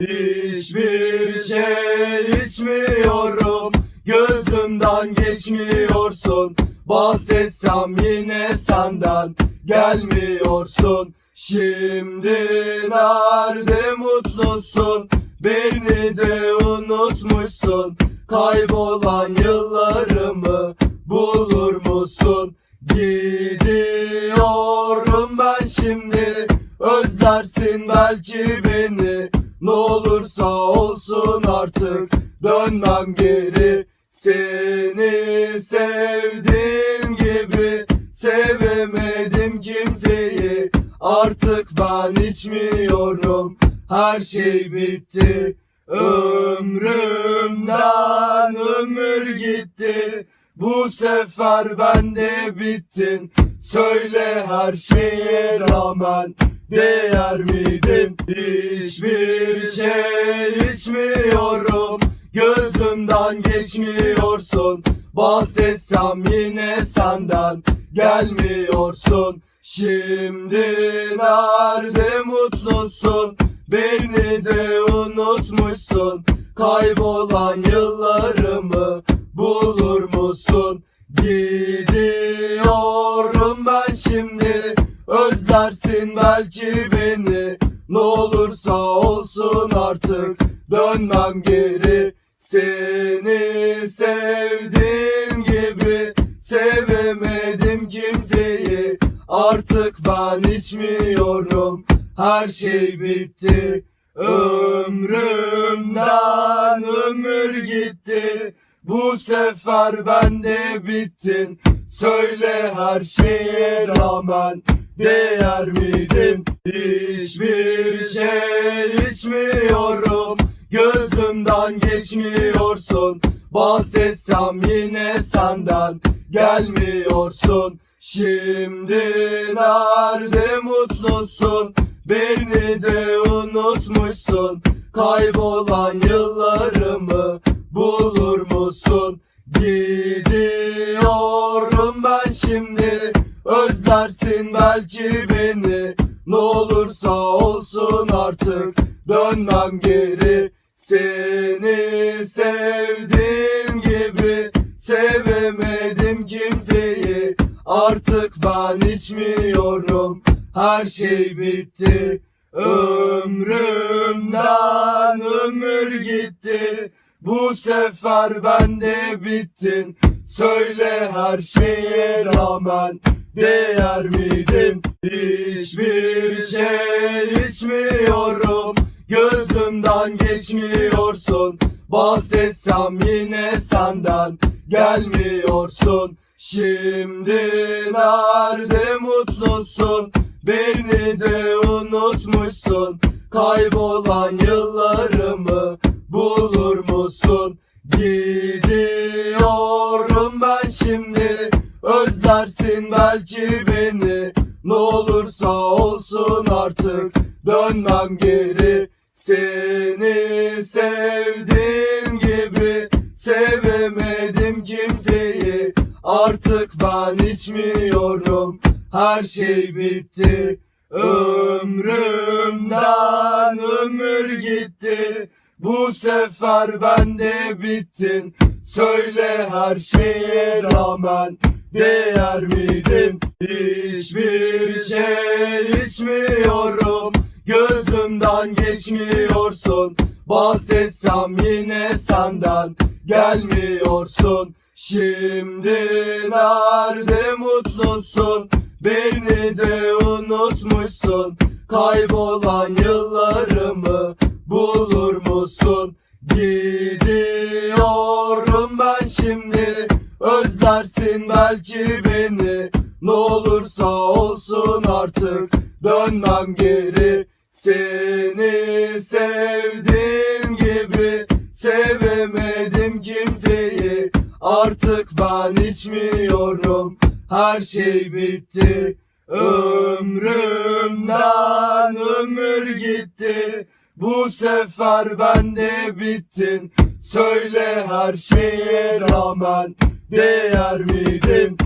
Hiçbir şey içmiyorum. Gözümden geçmiyorsun. Bahsetsem yine senden Gelmiyorsun. Şimdi nerede mutlusun? Beni de unutmuşsun. Kaybolan yıllarımı Bulur musun? Gidiyorum ben şimdi. Özlersin belki beni Ne olursa olsun artık Dönmem geri. Seni sevdiğim gibi Sevemedim kimseyi. Artık ben içmiyorum. Her şey bitti. Ömrümden ömür gitti. Bu sefer ben de bittin. Söyle her şeye rağmen Değer miydin? Hiçbir şey içmiyorum. Gözümden geçmiyorsun. Bahsetsem yine senden Gelmiyorsun. Şimdi nerede mutlusun? Beni de unutmuşsun. Kaybolan yıllarımı Bulur musun? Gidiyorum ben şimdi. Özlersin belki beni. Ne olursa olsun artık Dönmem geri. Seni sevdiğim gibi Sevemedim kimseyi. Artık ben içmiyorum. Her şey bitti. Ömrümden ömür gitti. Bu sefer ben de bittin. Söyle her şeye rağmen Değer miydin? Hiçbir şey içmiyorum. Gözümden geçmiyorsun. Bahsetsem yine senden Gelmiyorsun. Şimdi nerede mutlusun? Beni de unutmuşsun. Kaybolan yıllarımı Bulur belki beni. Ne olursa olsun artık Dönmem geri. Seni sevdiğim gibi Sevemedim kimseyi. Artık ben içmiyorum. Her şey bitti. Ömrümden ömür gitti. Bu sefer ben de bittin. Söyle her şeye rağmen Değer miydin? Hiçbir şey içmiyorum. Gözümden geçmiyorsun. Bahsetsem yine senden Gelmiyorsun. Şimdi nerede mutlusun? Beni de unutmuşsun. Kaybolan yıllarımı Bulur musun? Gidiyorum ben şimdi Özlersin belki beni. Ne olursa olsun artık Dönmem geri. Seni sevdiğim gibi Sevemedim kimseyi. Artık ben içmiyorum. Her şey bitti. Ömrümden ömür gitti. Bu sefer ben de bittin. Söyle her şeye rağmen Değer miydin? Hiçbir şey içmiyorum. Gözümden geçmiyorsun. Bahsetsem yine senden Gelmiyorsun. Şimdi nerede mutlusun? Beni de unutmuşsun. Kaybolan yıllarımı Bulur musun? Gidiyorum ben şimdi Özlersin belki beni Ne olursa olsun artık. Dönmem geri Seni sevdiğim gibi. Sevemedim kimseyi Artık ben içmiyorum. Her şey bitti Ömrümden ömür gitti. Bu sefer ben de bittin. Söyle her şeye rağmen Değer miydin?